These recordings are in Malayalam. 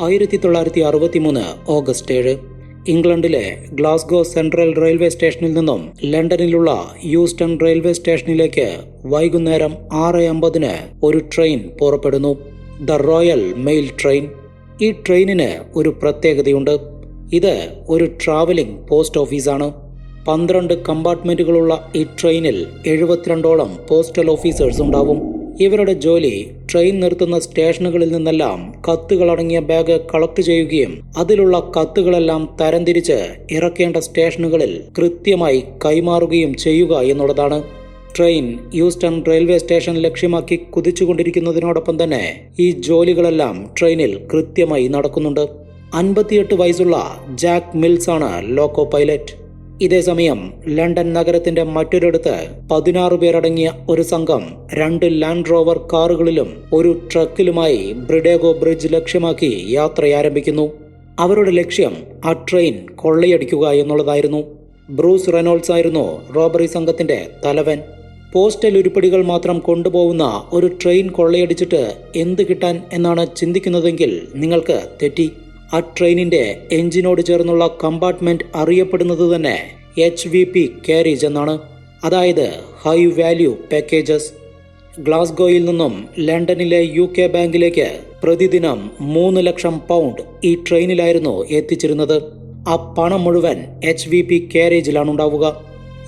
ആയിരത്തി തൊള്ളായിരത്തി അറുപത്തി മൂന്ന് ഓഗസ്റ്റ് ഏഴ്. ഇംഗ്ലണ്ടിലെ ഗ്ലാസ്ഗോ സെൻട്രൽ റെയിൽവേ സ്റ്റേഷനിൽ നിന്നും ലണ്ടനിലുള്ള യൂസ്റ്റൺ റെയിൽവേ സ്റ്റേഷനിലേക്ക് വൈകുന്നേരം ആറ് അമ്പതിന് ഒരു ട്രെയിൻ പുറപ്പെടുന്നു. The royal mail train. ഈ ട്രെയിനിന് ഒരു പ്രത്യേകതയുണ്ട്. ഇത് ഒരു ട്രാവലിംഗ് പോസ്റ്റ് ഓഫീസാണ്. പന്ത്രണ്ട് കമ്പാർട്ട്മെന്റുകളുള്ള ഈ ട്രെയിനിൽ എഴുപത്തിരണ്ടോളം പോസ്റ്റൽ ഓഫീസേഴ്സ് ഉണ്ടാവും. ഇവരുടെ ജോലി ട്രെയിൻ നിർത്തുന്ന സ്റ്റേഷനുകളിൽ നിന്നെല്ലാം കത്തുകളടങ്ങിയ ബാഗ് കളക്ട് ചെയ്യുകയും അതിലുള്ള കത്തുകളെല്ലാം തരംതിരിച്ച് ഇറക്കേണ്ട സ്റ്റേഷനുകളിൽ കൃത്യമായി കൈമാറുകയും ചെയ്യുക എന്നുള്ളതാണ്. ട്രെയിൻ ഹ്യൂസ്റ്റൺ റെയിൽവേ സ്റ്റേഷൻ ലക്ഷ്യമാക്കി കുതിച്ചുകൊണ്ടിരിക്കുന്നതിനോടൊപ്പം തന്നെ ഈ ജോലികളെല്ലാം ട്രെയിനിൽ കൃത്യമായി നടക്കുന്നുണ്ട്. അൻപത്തിയെട്ട് വയസ്സുള്ള ജാക്ക് മിൽസാണ് ലോക്കോ പൈലറ്റ്. ഇതേസമയം ലണ്ടൻ നഗരത്തിന്റെ മറ്റൊരിടത്ത് പതിനാറ് പേരടങ്ങിയ ഒരു സംഘം രണ്ട് ലാൻഡ് റോവർ കാറുകളിലും ഒരു ട്രക്കിലുമായി ബ്രിഡേഗോ ബ്രിഡ്ജ് ലക്ഷ്യമാക്കി യാത്ര ആരംഭിക്കുന്നു അവരുടെ ലക്ഷ്യം ആ ട്രെയിൻ കൊള്ളയടിക്കുക എന്നുള്ളതായിരുന്നു. ബ്രൂസ് റെനോൾസ് ആയിരുന്നു റോബറി സംഘത്തിന്റെ തലവൻ. പോസ്റ്റൽ ഉരുപ്പടികൾ മാത്രം കൊണ്ടുപോകുന്ന ഒരു ട്രെയിൻ കൊള്ളയടിച്ചിട്ട് എന്ത് കിട്ടാൻ എന്നാണ് ചിന്തിക്കുന്നതെങ്കിൽ നിങ്ങൾക്ക് തെറ്റി. ആ ട്രെയിനിന്റെ എഞ്ചിനോട് ചേർന്നുള്ള കമ്പാർട്ട്മെന്റ് അറിയപ്പെടുന്നത് തന്നെ എച്ച് വി പി കാരേജ് എന്നാണ്. അതായത് ഹൈ വാല്യൂ പാക്കേജസ്. ഗ്ലാസ്ഗോയിൽ നിന്നും ലണ്ടനിലെ യു കെ ബാങ്കിലേക്ക് പ്രതിദിനം മൂന്ന് ലക്ഷം പൗണ്ട് ഈ ട്രെയിനിലായിരുന്നു എത്തിച്ചിരുന്നത്. ആ പണം മുഴുവൻ എച്ച് വി പി കാരേജിലാണ് ഉണ്ടാവുക.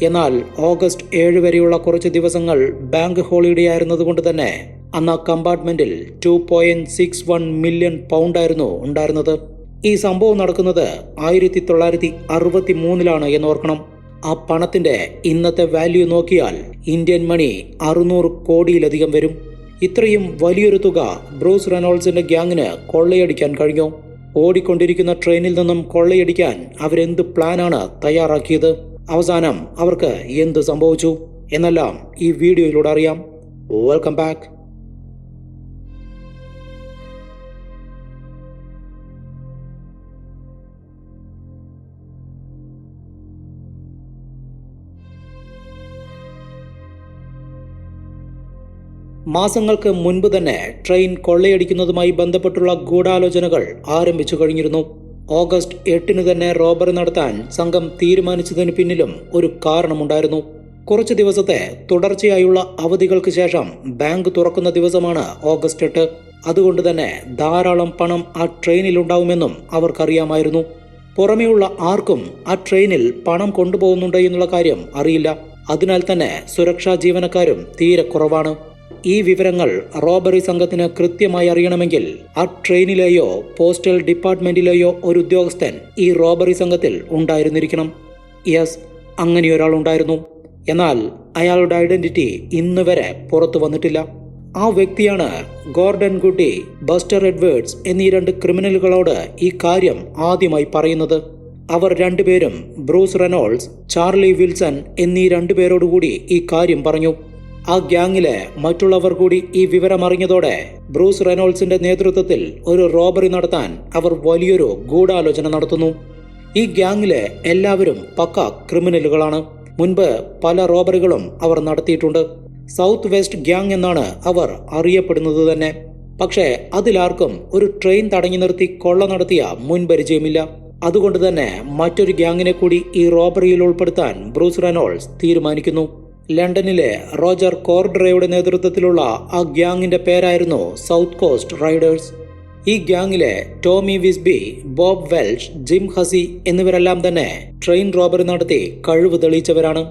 എന്നാൽ ഓഗസ്റ്റ് ഏഴ് വരെയുള്ള കുറച്ച് ദിവസങ്ങൾ ബാങ്ക് ഹോളിഡേ ആയിരുന്നതുകൊണ്ട് തന്നെ അന്ന് ആ കമ്പാർട്ട്മെന്റിൽ two point six one million പൗണ്ടായിരുന്നു ഉണ്ടായിരുന്നത്. ഈ സംഭവം നടക്കുന്നത് ആയിരത്തി തൊള്ളായിരത്തി അറുപത്തി മൂന്നിലാണ് എന്നോർക്കണം. ആ പണത്തിന്റെ ഇന്നത്തെ വാല്യൂ നോക്കിയാൽ ഇന്ത്യൻ മണി അറുന്നൂറ് കോടിയിലധികം വരും. ഇത്രയും വലിയൊരു തുക ബ്രൂസ് റെനോൾസിന്റെ ഗ്യാങ്ങിന് കൊള്ളയടിക്കാൻ കഴിഞ്ഞു. ഓടിക്കൊണ്ടിരിക്കുന്ന ട്രെയിനിൽ നിന്നും കൊള്ളയടിക്കാൻ അവരെന്ത് പ്ലാനാണ് തയ്യാറാക്കിയത്? അവസാനം അവർക്ക് എന്ത് സംഭവിച്ചു? എന്നെല്ലാം ഈ വീഡിയോയിലൂടെ അറിയാം. വെൽക്കം ബാക്ക് മാസങ്ങൾക്ക് മുൻപ് തന്നെ ട്രെയിൻ കൊള്ളയടിക്കുന്നതുമായി ബന്ധപ്പെട്ടുള്ള ഗൂഢാലോചനകൾ ആരംഭിച്ചു കഴിഞ്ഞിരുന്നു. ഓഗസ്റ്റ് എട്ടിന് തന്നെ റോബറി നടത്താൻ സംഘം തീരുമാനിച്ചതിന് പിന്നിലും ഒരു കാരണമുണ്ടായിരുന്നു. കുറച്ച് ദിവസത്തെ തുടർച്ചയായുള്ള അവധികൾക്ക് ശേഷം ബാങ്ക് തുറക്കുന്ന ദിവസമാണ് ഓഗസ്റ്റ് എട്ട്. അതുകൊണ്ട് തന്നെ ധാരാളം പണം ആ ട്രെയിനിൽ ഉണ്ടാവുമെന്നും അവർക്കറിയാമായിരുന്നു. പുറമെയുള്ള ആർക്കും ആ ട്രെയിനിൽ പണം കൊണ്ടുപോകുന്നുണ്ട് എന്നുള്ള കാര്യം അറിയില്ല. അതിനാൽ തന്നെ സുരക്ഷാ ജീവനക്കാരും തീരെ കുറവാണ്. ഈ വിവരങ്ങൾ റോബറി സംഘത്തിന് കൃത്യമായി അറിയണമെങ്കിൽ ആ ട്രെയിനിലെയോ പോസ്റ്റൽ ഡിപ്പാർട്ട്മെന്റിലെയോ ഒരു ഉദ്യോഗസ്ഥൻ ഈ റോബറി സംഘത്തിൽ ഉണ്ടായിരുന്നിരിക്കണം. യെസ് അങ്ങനെ ഒരാൾ ഉണ്ടായിരുന്നു. എന്നാൽ അയാളുടെ ഐഡന്റിറ്റി ഇന്ന് വരെ പുറത്തു വന്നിട്ടില്ല. ആ വ്യക്തിയാണ് ഗോർഡൻ ഗുഡി ബസ്റ്റർ എഡ്വേർഡ്സ് എന്നീ രണ്ട് ക്രിമിനലുകളോട് ഈ കാര്യം ആദ്യമായി പറയുന്നത്. അവർ രണ്ടുപേരും ബ്രൂസ് റെനോൾഡ്സ് ചാർലി വിൽസൺ എന്നീ രണ്ടുപേരോടുകൂടി ഈ കാര്യം പറഞ്ഞു. ആ ഗ്യാങ്ങിലെ മറ്റുള്ളവർ കൂടി ഈ വിവരം അറിഞ്ഞതോടെ ബ്രൂസ് റെനോൾസിന്റെ നേതൃത്വത്തിൽ ഒരു റോബറി നടത്താൻ അവർ വലിയൊരു ഗൂഢാലോചന നടത്തുന്നു. ഈ ഗ്യാങ്ങിലെ എല്ലാവരും പക്ക ക്രിമിനലുകളാണ്. മുൻപ് പല റോബറികളും അവർ നടത്തിയിട്ടുണ്ട്. സൗത്ത് വെസ്റ്റ് ഗ്യാങ് എന്നാണ് അവർ അറിയപ്പെടുന്നത് തന്നെ. പക്ഷേ അതിലാർക്കും ഒരു ട്രെയിൻ തടഞ്ഞു നിർത്തി കൊള്ള നടത്തിയ മുൻപരിചയമില്ല. അതുകൊണ്ട് തന്നെ മറ്റൊരു ഗ്യാങ്ങിനെ കൂടി ഈ റോബറിയിൽ ഉൾപ്പെടുത്താൻ ബ്രൂസ് റെനോൾസ് തീരുമാനിക്കുന്നു. ലണ്ടനിലെ റോജർ കോർഡ്രയുടെ നേതൃത്വത്തിലുള്ള ആ ഗ്യാങ്ങിന്റെ പേരായിരുന്നു സൗത്ത് കോസ്റ്റ് റൈഡേഴ്സ്. ഈ ഗ്യാങ്ങിലെ Tommy Wisbey Bob Welch Jim Hussey എന്നിവരെല്ലാം തന്നെ ട്രെയിൻ റോബറി നടത്തി കഴിവ് തെളിയിച്ചവരാണ്.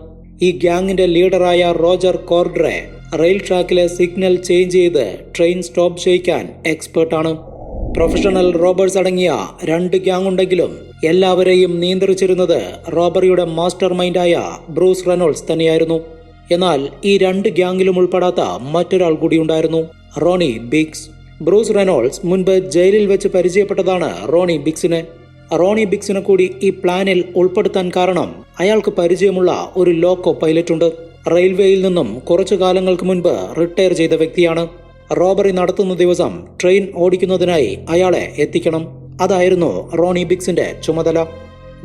ഈ ഗ്യാങ്ങിന്റെ ലീഡറായ റോജർ കോർഡ്രെ റെയിൽ ട്രാക്കിലെ സിഗ്നൽ ചേഞ്ച് ചെയ്ത് ട്രെയിൻ സ്റ്റോപ്പ് ചെയ്യിക്കാൻ എക്സ്പേർട്ടാണ്. പ്രൊഫഷണൽ റോബേഴ്സ് അടങ്ങിയ രണ്ട് ഗ്യാങ് ഉണ്ടെങ്കിലും എല്ലാവരെയും നിയന്ത്രിച്ചിരുന്നത് റോബറിയുടെ മാസ്റ്റർ മൈൻഡായ ബ്രൂസ് റെനോൾസ് തന്നെയായിരുന്നു. എന്നാൽ ഈ രണ്ട് ഗ്യാങ്ങിലും ഉൾപ്പെടാത്ത മറ്റൊരാൾ കൂടി ഉണ്ടായിരുന്നു. റോണി ബിഗ്സ്. ബ്രൂസ് റെനോൾസ് മുൻപ് ജയിലിൽ വെച്ച് പരിചയപ്പെട്ടതാണ് റോണി ബിഗ്സിനെ. റോണി ബിഗ്സിനെ കൂടി ഈ പ്ലാനിൽ ഉൾപ്പെടുത്താൻ കാരണം അയാൾക്ക് പരിചയമുള്ള ഒരു ലോക്കോ പൈലറ്റ് ഉണ്ട്. റെയിൽവേയിൽ നിന്നും കുറച്ചു കാലങ്ങൾക്ക് മുൻപ് റിട്ടയർ ചെയ്ത വ്യക്തിയാണ്. റോബറി നടത്തുന്ന ദിവസം ട്രെയിൻ ഓടിക്കുന്നതിനായി അയാളെ എത്തിക്കണം. അതായിരുന്നു റോണി ബിഗ്സിന്റെ ചുമതല.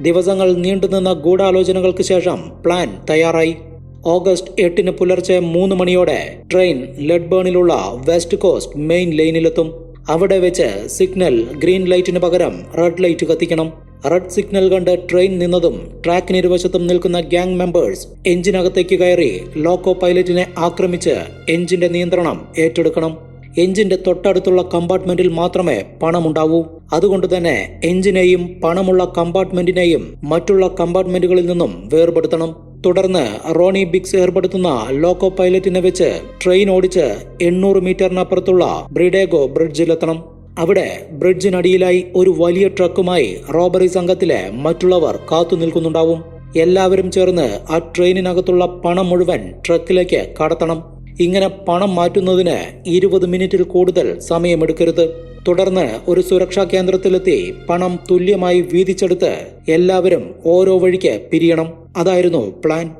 ദിവസങ്ങൾ നീണ്ടുനിന്ന ഗൂഢാലോചനകൾക്ക് ശേഷം പ്ലാൻ തയ്യാറായി. ഓഗസ്റ്റ് എട്ടിന് പുലർച്ചെ മൂന്ന് മണിയോടെ ട്രെയിൻ ലെഡ്ബേണിലുള്ള വെസ്റ്റ് കോസ്റ്റ് മെയിൻ ലൈനിലെത്തും. അവിടെ വെച്ച് സിഗ്നൽ ഗ്രീൻ ലൈറ്റിന് പകരം റെഡ് ലൈറ്റ് കത്തിക്കണം. റെഡ് സിഗ്നൽ കണ്ട് ട്രെയിൻ നിന്നതും ട്രാക്കിന് ഇരുവശത്തും നിൽക്കുന്ന ഗ്യാങ് മെമ്പേഴ്സ് എഞ്ചിനകത്തേക്ക് കയറി ലോക്കോ പൈലറ്റിനെ ആക്രമിച്ച് എഞ്ചിന്റെ നിയന്ത്രണം ഏറ്റെടുക്കണം. എഞ്ചിന്റെ തൊട്ടടുത്തുള്ള കമ്പാർട്ട്മെന്റിൽ മാത്രമേ പണമുണ്ടാവൂ. അതുകൊണ്ട് തന്നെ എഞ്ചിനെയും പണമുള്ള കമ്പാർട്ട്മെന്റിനെയും മറ്റുള്ള കമ്പാർട്ട്മെന്റുകളിൽ നിന്നും വേർപെടുത്തണം. തുടർന്ന് റോണി ബിക്സ് ഏർപ്പെടുത്തുന്ന ലോക്കോ പൈലറ്റിനെ വെച്ച് ട്രെയിൻ ഓടിച്ച് എണ്ണൂറ് മീറ്ററിനപ്പുറത്തുള്ള ബ്രിഡേഗോ ബ്രിഡ്ജിലെത്തണം. അവിടെ ബ്രിഡ്ജിനടിയിലായി ഒരു വലിയ ട്രക്കുമായി റോബറി സംഘത്തിലെ മറ്റുള്ളവർ കാത്തു നിൽക്കുന്നുണ്ടാവും. എല്ലാവരും ചേർന്ന് ആ ട്രെയിനിനകത്തുള്ള പണം മുഴുവൻ ട്രക്കിലേക്ക് കടത്തണം. ഇങ്ങനെ പണം മാറ്റുന്നതിന് ഇരുപത് മിനിറ്റിൽ കൂടുതൽ സമയമെടുക്കരുത്. തുടർന്ന് ഒരു സുരക്ഷാ കേന്ദ്രത്തിലെത്തി പണം തുല്യമായി വീതിച്ചെടുത്ത് എല്ലാവരും ഓരോ വഴിക്ക് പിരിയണം. അതായിരുന്നു പ്ലാൻ.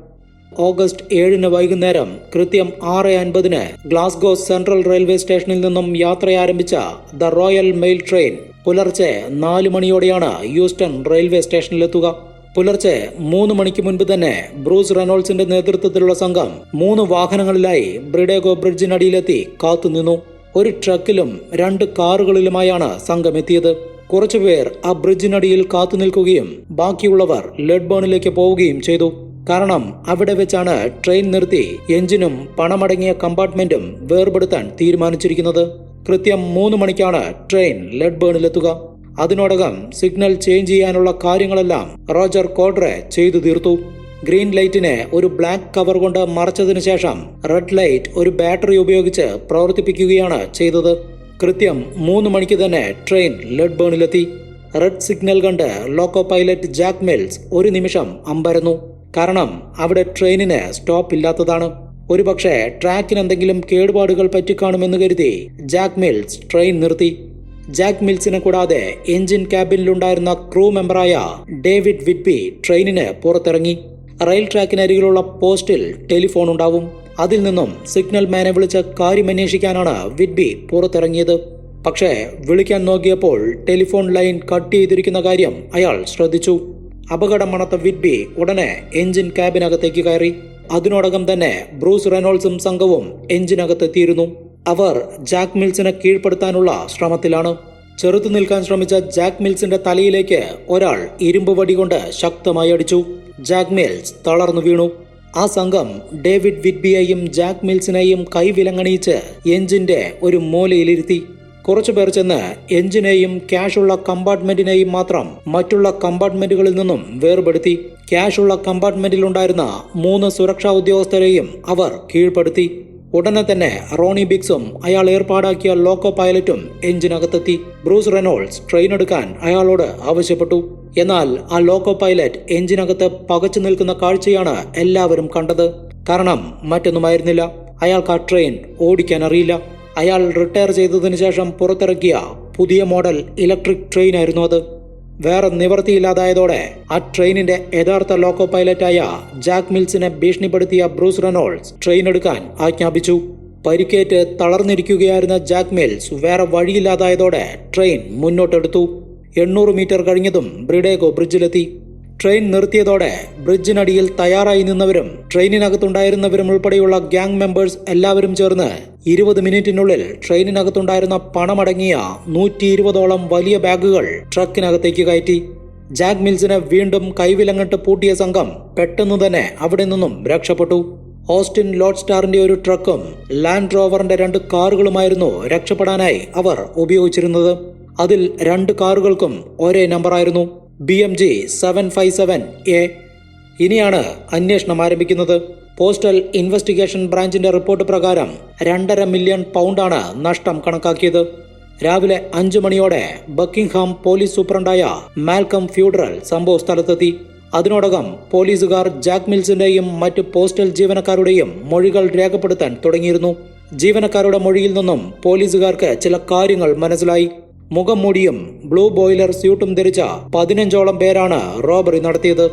ഓഗസ്റ്റ് ഏഴിന് വൈകുന്നേരം കൃത്യം ആറ് അൻപതിന് ഗ്ലാസ്ഗോ സെൻട്രൽ റെയിൽവേ സ്റ്റേഷനിൽ നിന്നും യാത്രയാരംഭിച്ച ദ റോയൽ മെയിൽ ട്രെയിൻ പുലർച്ചെ നാല് മണിയോടെയാണ് ഹ്യൂസ്റ്റൺ റെയിൽവേ സ്റ്റേഷനിലെത്തുക. പുലർച്ചെ മൂന്ന് മണിക്ക് മുൻപ് തന്നെ ബ്രൂസ് റെനോൾസിന്റെ നേതൃത്വത്തിലുള്ള സംഘം മൂന്ന് വാഹനങ്ങളിലായി ബ്രിഡേഗോ ബ്രിഡ്ജിനടിയിലെത്തി കാത്തുനിന്നു. ഒരു ട്രക്കിലും രണ്ട് കാറുകളിലുമായാണ് സംഘം എത്തിയത് കുറച്ചുപേർ ആ ബ്രിഡ്ജിനടിയിൽ കാത്തു നിൽക്കുകയും ബാക്കിയുള്ളവർ ലെഡ്ബേണിലേക്ക് പോവുകയും ചെയ്തു. കാരണം അവിടെ വെച്ചാണ് ട്രെയിൻ നിർത്തി എഞ്ചിനും പണമടങ്ങിയ കമ്പാർട്ട്മെന്റും വേർപെടുത്താൻ തീരുമാനിച്ചിരിക്കുന്നത്. കൃത്യം മൂന്ന് മണിക്കാണ് ട്രെയിൻ ലെഡ്ബേണിലെത്തുക. അതിനോടകം സിഗ്നൽ ചേഞ്ച് ചെയ്യാനുള്ള കാര്യങ്ങളെല്ലാം റോജർ കോഡ്രെ ചെയ്തു തീർത്തു. ഗ്രീൻ ലൈറ്റിനെ ഒരു ബ്ലാക്ക് കവർ കൊണ്ട് മറച്ചതിനു ശേഷം റെഡ് ലൈറ്റ് ഒരു ബാറ്ററി ഉപയോഗിച്ച് പ്രവർത്തിപ്പിക്കുകയാണ് ചെയ്തത്. കൃത്യം മൂന്ന് മണിക്ക് തന്നെ ട്രെയിൻ ലെഡ്ബേണിലെത്തി. റെഡ് സിഗ്നൽ കണ്ട് ലോക്കോ പൈലറ്റ് ജാക്ക് മിൽസ് ഒരു നിമിഷം അമ്പരന്നു. കാരണം അവിടെ ട്രെയിനിന് സ്റ്റോപ്പ് ഇല്ലാത്തതാണ്. ഒരുപക്ഷെ ട്രാക്കിന് എന്തെങ്കിലും കേടുപാടുകൾ പറ്റിക്കാണുമെന്ന് കരുതി ജാക്ക് മിൽസ് ട്രെയിൻ നിർത്തി. ജാക്ക് മിൽസിനെ കൂടാതെ എഞ്ചിൻ ക്യാബിനിലുണ്ടായിരുന്ന ക്രൂ മെമ്പറായ ഡേവിഡ് വിഡ്ബി ട്രെയിനിന് പുറത്തിറങ്ങി. റെയിൽ ട്രാക്കിനരികിലുള്ള പോസ്റ്റിൽ ടെലിഫോൺ ഉണ്ടാവും അതിൽ നിന്നും സിഗ്നൽ മാനെ വിളിച്ച് കാര്യമന്വേഷിക്കാനാണ് വിഡ്ബി പുറത്തിറങ്ങിയത്. പക്ഷേ വിളിക്കാൻ നോക്കിയപ്പോൾ ടെലിഫോൺ ലൈൻ കട്ട് ചെയ്തിരിക്കുന്ന കാര്യം അയാൾ ശ്രദ്ധിച്ചു. അപകടം മണത്ത വിറ്റ്ബി ഉടനെ എഞ്ചിൻ ക്യാബിനകത്തേക്ക് കയറി. അതിനോടകം തന്നെ ബ്രൂസ് റെനോൾസും സംഘവും എഞ്ചിനകത്തെത്തിയിരുന്നു അവർ ജാക്ക് മിൽസിനെ കീഴ്പ്പെടുത്താനുള്ള ശ്രമത്തിലാണ്. ചെറുത്തു നിൽക്കാൻ ശ്രമിച്ച ജാക്ക് മിൽസിന്റെ തലയിലേക്ക് ഒരാൾ ഇരുമ്പ് വടി കൊണ്ട് ശക്തമായി അടിച്ചു. ജാക്ക് മിൽസ് തളർന്നു വീണു. ആ സംഘം ഡേവിഡ് വിറ്റ്ബിയെയും ജാക്ക് മിൽസിനെയും കൈവിലങ്ങണിയിച്ച് എഞ്ചിന്റെ ഒരു മൂലയിലിരുത്തി. കുറച്ചുപേർ ചെന്ന് എഞ്ചിനെയും ക്യാഷുള്ള കമ്പാർട്ട്മെന്റിനെയും മാത്രം മറ്റുള്ള കമ്പാർട്ട്മെന്റുകളിൽ നിന്നും വേർപെടുത്തി. ക്യാഷുള്ള കമ്പാർട്ട്മെന്റിലുണ്ടായിരുന്ന മൂന്ന് സുരക്ഷാ ഉദ്യോഗസ്ഥരെയും അവർ കീഴ്പ്പെടുത്തി. ഉടനെ തന്നെ റോണി ബിക്സും അയാൾ ഏർപ്പാടാക്കിയ ലോക്കോ പൈലറ്റും എഞ്ചിനകത്തെത്തി. ബ്രൂസ് റെനോൾഡ്സ് ട്രെയിൻ എടുക്കാൻ അയാളോട് ആവശ്യപ്പെട്ടു. എന്നാൽ ആ ലോക്കോ പൈലറ്റ് എഞ്ചിനകത്ത് പകച്ചു നിൽക്കുന്ന കാഴ്ചയാണ് എല്ലാവരും കണ്ടത്. കാരണം മറ്റൊന്നുമായിരുന്നില്ല. അയാൾക്ക് ആ ട്രെയിൻ ഓടിക്കാൻ അറിയില്ല അയാൾ റിട്ടയർ ചെയ്തതിനു ശേഷം പുറത്തിറക്കിയ പുതിയ മോഡൽ ഇലക്ട്രിക് ട്രെയിൻ ആയിരുന്നു അത്. വേറെ നിവൃത്തിയില്ലാതായതോടെ ആ ട്രെയിനിന്റെ യഥാർത്ഥ ലോക്കോ പൈലറ്റായ ജാക്ക് മിൽസിനെ ഭീഷണിപ്പെടുത്തിയ ബ്രൂസ് റെനോൾഡ്സ് ട്രെയിൻ എടുക്കാൻ ആജ്ഞാപിച്ചു. പരിക്കേറ്റ് തളർന്നിരിക്കുകയായിരുന്ന ജാക്ക് മിൽസ് വേറെ വഴിയില്ലാതായതോടെ ട്രെയിൻ മുന്നോട്ടെടുത്തു. എണ്ണൂറ് മീറ്റർ കഴിഞ്ഞതും ബ്രിഡേഗോ ബ്രിഡ്ജിലെത്തി. ട്രെയിൻ നിർത്തിയതോടെ ബ്രിഡ്ജിനടിയിൽ തയ്യാറായി നിന്നവരും ട്രെയിനിനകത്തുണ്ടായിരുന്നവരും ഉൾപ്പെടെയുള്ള ഗ്യാങ് മെമ്പേഴ്സ് എല്ലാവരും ചേർന്ന് ഇരുപത് മിനിറ്റിനുള്ളിൽ ട്രെയിനിനകത്തുണ്ടായിരുന്ന പണമടങ്ങിയ നൂറ്റി ഇരുപതോളം വലിയ ബാഗുകൾ ട്രക്കിനകത്തേക്ക് കയറ്റി. ജാക്ക് മിൽസിനെ വീണ്ടും കൈവിലങ്ങിട്ട് പൂട്ടിയ സംഘം പെട്ടെന്ന് തന്നെ അവിടെ നിന്നും രക്ഷപ്പെട്ടു. ഓസ്റ്റിൻ ലോഡ് സ്റ്റാറിന്റെ ഒരു ട്രക്കും ലാൻഡ് റോവറിന്റെ രണ്ട് കാറുകളുമായിരുന്നു രക്ഷപ്പെടാനായി അവർ ഉപയോഗിച്ചിരുന്നത്. അതിൽ രണ്ട് കാറുകൾക്കും ഒരേ നമ്പറായിരുന്നു. B M G seven five seven A ഇനിയാണ് അന്വേഷണം ആരംഭിക്കുന്നത്. പോസ്റ്റൽ ഇൻവെസ്റ്റിഗേഷൻ ബ്രാഞ്ചിന്റെ റിപ്പോർട്ട് പ്രകാരം രണ്ടര മില്യൺ പൗണ്ടാണ് നഷ്ടം കണക്കാക്കിയത്. രാവിലെ അഞ്ചു മണിയോടെ ബക്കിംഗ്ഹാം പോലീസ് സൂപ്രണ്ടായ മാൽക്കം ഫ്യൂഡറൽ സംഭവ സ്ഥലത്തെത്തി. അതിനോടകം പോലീസുകാർ ജാക്ക് മിൽസിന്റെയും മറ്റ് പോസ്റ്റൽ ജീവനക്കാരുടെയും മൊഴികൾ രേഖപ്പെടുത്താൻ തുടങ്ങിയിരുന്നു. ജീവനക്കാരുടെ മൊഴിയിൽ നിന്നും പോലീസുകാർക്ക് ചില കാര്യങ്ങൾ മനസ്സിലായി. മുഖം മൂടിയും ബ്ലൂ ബോയിലർ സ്യൂട്ടും ധരിച്ച പതിനഞ്ചോളം പേരാണ് റോബറി നടത്തിയത്.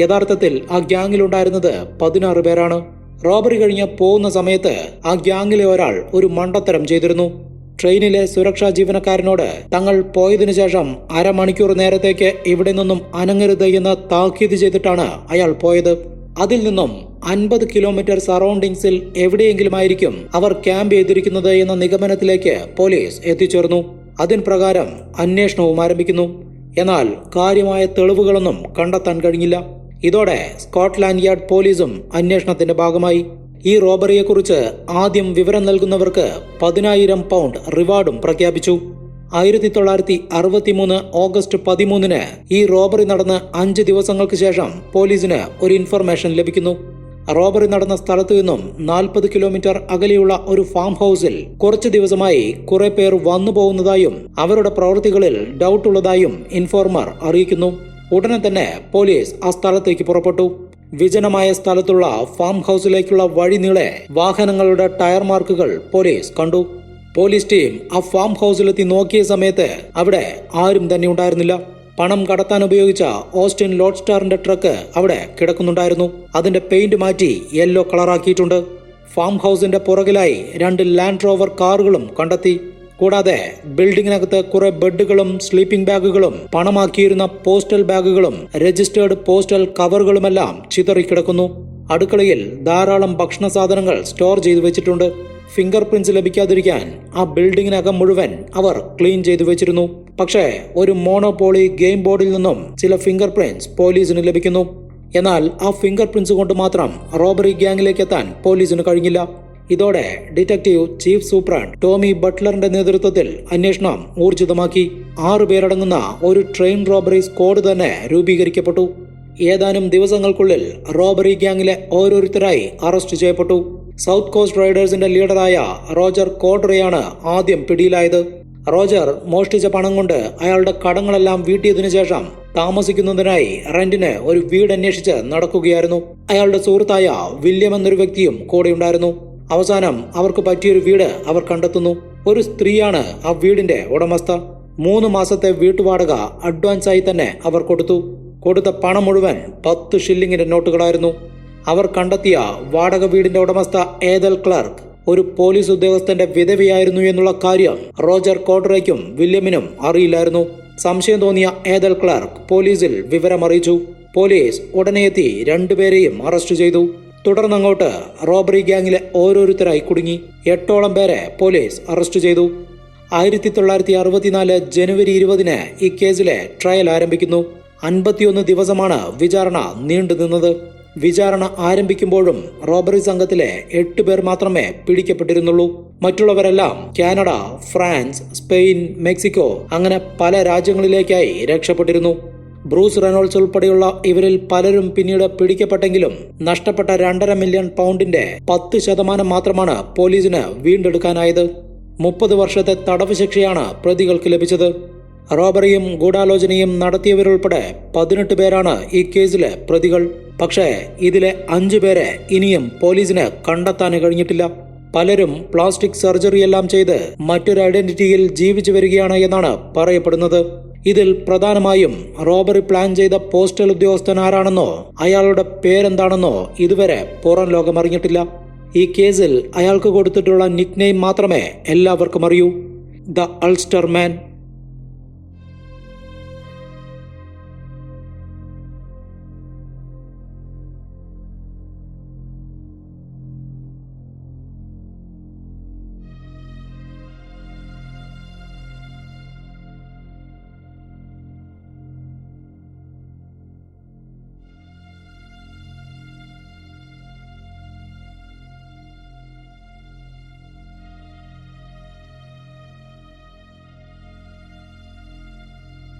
യഥാർത്ഥത്തിൽ ആ ഗ്യാങ്ങിലുണ്ടായിരുന്നത് പതിനാറ് പേരാണ്. റോബറി കഴിഞ്ഞ് പോകുന്ന സമയത്ത് ആ ഗ്യാങ്ങിലെ ഒരാൾ ഒരു മണ്ടത്തരം ചെയ്തിരുന്നു. ട്രെയിനിലെ സുരക്ഷാ ജീവനക്കാരനോട് തങ്ങൾ പോയതിനു ശേഷം അരമണിക്കൂർ നേരത്തേക്ക് ഇവിടെ നിന്നും അനങ്ങരുത് എന്ന് താക്കീത് ചെയ്തിട്ടാണ് അയാൾ പോയത്. അതിൽ നിന്നും അൻപത് കിലോമീറ്റർ സറൗണ്ടിങ്സിൽ എവിടെയെങ്കിലുമായിരിക്കും അവർ ക്യാമ്പ് ചെയ്തിരിക്കുന്നത് എന്ന നിഗമനത്തിലേക്ക് പോലീസ് എത്തിച്ചേർന്നു. അതിന് പ്രകാരം അന്വേഷണവും ആരംഭിക്കുന്നു. എന്നാൽ കാര്യമായ തെളിവുകളൊന്നും കണ്ടെത്താൻ കഴിഞ്ഞില്ല. ഇതോടെ സ്കോട്ട്ലാൻഡ് യാർഡ് പോലീസും അന്വേഷണത്തിന്റെ ഭാഗമായി. ഈ റോബറിയെക്കുറിച്ച് ആദ്യം വിവരം നൽകുന്നവർക്ക് പതിനായിരം പൗണ്ട് റിവാർഡും പ്രഖ്യാപിച്ചു. ആയിരത്തി തൊള്ളായിരത്തി അറുപത്തിമൂന്ന് ഓഗസ്റ്റ് പതിമൂന്നിന് ഈ റോബറി നടന്ന് അഞ്ച് ദിവസങ്ങൾക്ക് ശേഷം പോലീസിന് ഒരു ഇൻഫർമേഷൻ ലഭിക്കുന്നു. റോബറി നടന്ന സ്ഥലത്തു നിന്നും നാൽപ്പത് കിലോമീറ്റർ അകലെയുള്ള ഒരു ഫാം ഹൗസിൽ കുറച്ചു ദിവസമായി കുറെ പേർ വന്നു പോകുന്നതായും അവരുടെ പ്രവൃത്തികളിൽ ഡൗട്ട് ഉള്ളതായും ഇൻഫോർമർ അറിയിക്കുന്നു. ഉടനെ തന്നെ പോലീസ് ആ സ്ഥലത്തേക്ക് പുറപ്പെട്ടു. വിജനമായ സ്ഥലത്തുള്ള ഫാം ഹൗസിലേക്കുള്ള വഴി നീളെ വാഹനങ്ങളുടെ ടയർ മാർക്കുകൾ പോലീസ് കണ്ടു. പോലീസ് ടീം ആ ഫാം ഹൗസിലെത്തി നോക്കിയ സമയത്ത് അവിടെ ആരും തന്നെ ഉണ്ടായിരുന്നില്ല. പണം കടത്താൻ ഉപയോഗിച്ച ഓസ്റ്റിൻ ലോഡ് സ്റ്റാറിന്റെ ട്രക്ക് അവിടെ കിടക്കുന്നുണ്ടായിരുന്നു. അതിന്റെ പെയിന്റ് മാറ്റി യെല്ലോ കളറാക്കിയിട്ടുണ്ട്. ഫാം ഹൗസിന്റെ പുറകിലായി രണ്ട് ലാൻഡ് റോവർ കാറുകളും കണ്ടെത്തി. കൂടാതെ ബിൽഡിങ്ങിനകത്ത് കുറെ ബെഡുകളും സ്ലീപ്പിംഗ് ബാഗുകളും പണമാക്കിയിരുന്ന പോസ്റ്റൽ ബാഗുകളും രജിസ്റ്റേർഡ് പോസ്റ്റൽ കവറുകളുമെല്ലാം ചിതറിക്കിടക്കുന്നു. അടുക്കളയിൽ ധാരാളം ഭക്ഷണ സാധനങ്ങൾ സ്റ്റോർ ചെയ്തു വെച്ചിട്ടുണ്ട്. ഫിംഗർ പ്രിന്റ്സ് ലഭിക്കാതിരിക്കാൻ ആ ബിൽഡിങ്ങിനകം മുഴുവൻ അവർ ക്ലീൻ ചെയ്തു വെച്ചിരുന്നു. പക്ഷേ ഒരു മോണോപോളി ഗെയിം ബോർഡിൽ നിന്നും ചില ഫിംഗർ പ്രിന്റ്സ് പോലീസിന് ലഭിക്കുന്നു. എന്നാൽ ആ ഫിംഗർ പ്രിന്റ്സ് കൊണ്ട് മാത്രം റോബറി ഗ്യാങ്ങിലേക്ക് എത്താൻ പോലീസിന് കഴിഞ്ഞില്ല. ഇതോടെ ഡിറ്റക്റ്റീവ് ചീഫ് സൂപ്രണ്ട് ടോമി ബട്ട്ലറിന്റെ നേതൃത്വത്തിൽ അന്വേഷണം ഊർജിതമാക്കി. ആറു പേരടങ്ങുന്ന ഒരു ട്രെയിൻ റോബറി സ്ക്വാഡ് തന്നെ രൂപീകരിക്കപ്പെട്ടു. ഏതാനും ദിവസങ്ങൾക്കുള്ളിൽ റോബറി ഗ്യാങ്ങിലെ ഓരോരുത്തരായി അറസ്റ്റ് ചെയ്യപ്പെട്ടു. സൗത്ത് കോസ്റ്റ് റൈഡേഴ്സിന്റെ ലീഡറായ റോജർ കോഡ്രയാണ് ആദ്യം പിടിയിലായത്. റോജർ മോഷ്ടിച്ച പണം കൊണ്ട് അയാളുടെ കടങ്ങളെല്ലാം വീട്ടിയതിനു ശേഷം താമസിക്കുന്നതിനായി റെന്റിന് ഒരു വീട് അന്വേഷിച്ച് നടക്കുകയായിരുന്നു. അയാളുടെ സുഹൃത്തായ വില്യം എന്നൊരു വ്യക്തിയും കൂടെയുണ്ടായിരുന്നു അവസാനം അവർക്ക് പറ്റിയൊരു വീട് അവർ കണ്ടെത്തുന്നു. ഒരു സ്ത്രീയാണ് ആ വീടിന്റെ ഉടമസ്ഥ. മൂന്ന് മാസത്തെ വീട്ടുവാടക അഡ്വാൻസായി തന്നെ അവർ കൊടുത്തു. കൊടുത്ത പണം മുഴുവൻ പത്ത് ഷില്ലിങ്ങിന്റെ നോട്ടുകളായിരുന്നു. അവർ കണ്ടെത്തിയ വാടക വീടിന്റെ ഉടമസ്ഥ ഏതൽ ക്ലർക്ക് ഒരു പോലീസ് ഉദ്യോഗസ്ഥന്റെ വിധവയായിരുന്നു എന്നുള്ള കാര്യം റോജർ കോട്രയ്ക്കും വില്യമിനും അറിയില്ലായിരുന്നു. സംശയം തോന്നിയ ഏതൽ ക്ലർക്ക് പോലീസിൽ വിവരം അറിയിച്ചു പോലീസ് ഉടനെ എത്തി രണ്ടുപേരെയും അറസ്റ്റ് ചെയ്തു. തുടർന്നങ്ങോട്ട് റോബറി ഗ്യാങ്ങിലെ ഓരോരുത്തരായി കുടുങ്ങി. എട്ടോളം പേരെ പോലീസ് അറസ്റ്റ് ചെയ്തു. ആയിരത്തി തൊള്ളായിരത്തി അറുപത്തിനാല് ജനുവരി ഇരുപതിന് ഈ കേസിലെ ട്രയൽ ആരംഭിക്കുന്നു. അൻപത്തിയൊന്ന് ദിവസമാണ് വിചാരണ നീണ്ടുനിന്നത്. വിചാരണ ആരംഭിക്കുമ്പോഴും റോബറി സംഘത്തിലെ എട്ട് പേർ മാത്രമേ പിടിക്കപ്പെട്ടിരുന്നുള്ളൂ. മറ്റുള്ളവരെല്ലാം കാനഡ ഫ്രാൻസ് സ്പെയിൻ മെക്സിക്കോ അങ്ങനെ പല രാജ്യങ്ങളിലേക്കായി രക്ഷപ്പെട്ടിരുന്നു. ബ്രൂസ് റെനോൾസ് ഉൾപ്പെടെയുള്ള ഇവരിൽ പലരും പിന്നീട് പിടിക്കപ്പെട്ടെങ്കിലും നഷ്ടപ്പെട്ട രണ്ടര മില്യൺ പൗണ്ടിന്റെ പത്ത് ശതമാനം മാത്രമാണ് പോലീസിന് വീണ്ടെടുക്കാനായത്. മുപ്പത് വർഷത്തെ തടവ് ശിക്ഷയാണ് പ്രതികൾക്ക് ലഭിച്ചത്. റോബറിയും ഗൂഢാലോചനയും നടത്തിയവരുൾപ്പെടെ പതിനെട്ട് പേരാണ് ഈ കേസിലെ പ്രതികൾ. പക്ഷേ ഇതിലെ അഞ്ചു പേരെ ഇനിയും പോലീസിന് കണ്ടെത്താൻ കഴിഞ്ഞിട്ടില്ല. പലരും പ്ലാസ്റ്റിക് സർജറി എല്ലാം ചെയ്ത് മറ്റൊരു ഐഡന്റിറ്റിയിൽ ജീവിച്ചു വരികയാണ് എന്നാണ് പറയപ്പെടുന്നത്. ഇതിൽ പ്രധാനമായും റോബറി പ്ലാൻ ചെയ്ത പോസ്റ്റൽ ഉദ്യോഗസ്ഥൻ ആരാണെന്നോ അയാളുടെ പേരെന്താണെന്നോ ഇതുവരെ പുറം ലോകം അറിഞ്ഞിട്ടില്ല. ഈ കേസിൽ അയാൾക്ക് കൊടുത്തിട്ടുള്ള നിക്നെയിം മാത്രമേ എല്ലാവർക്കും അറിയൂ. The Ulster man.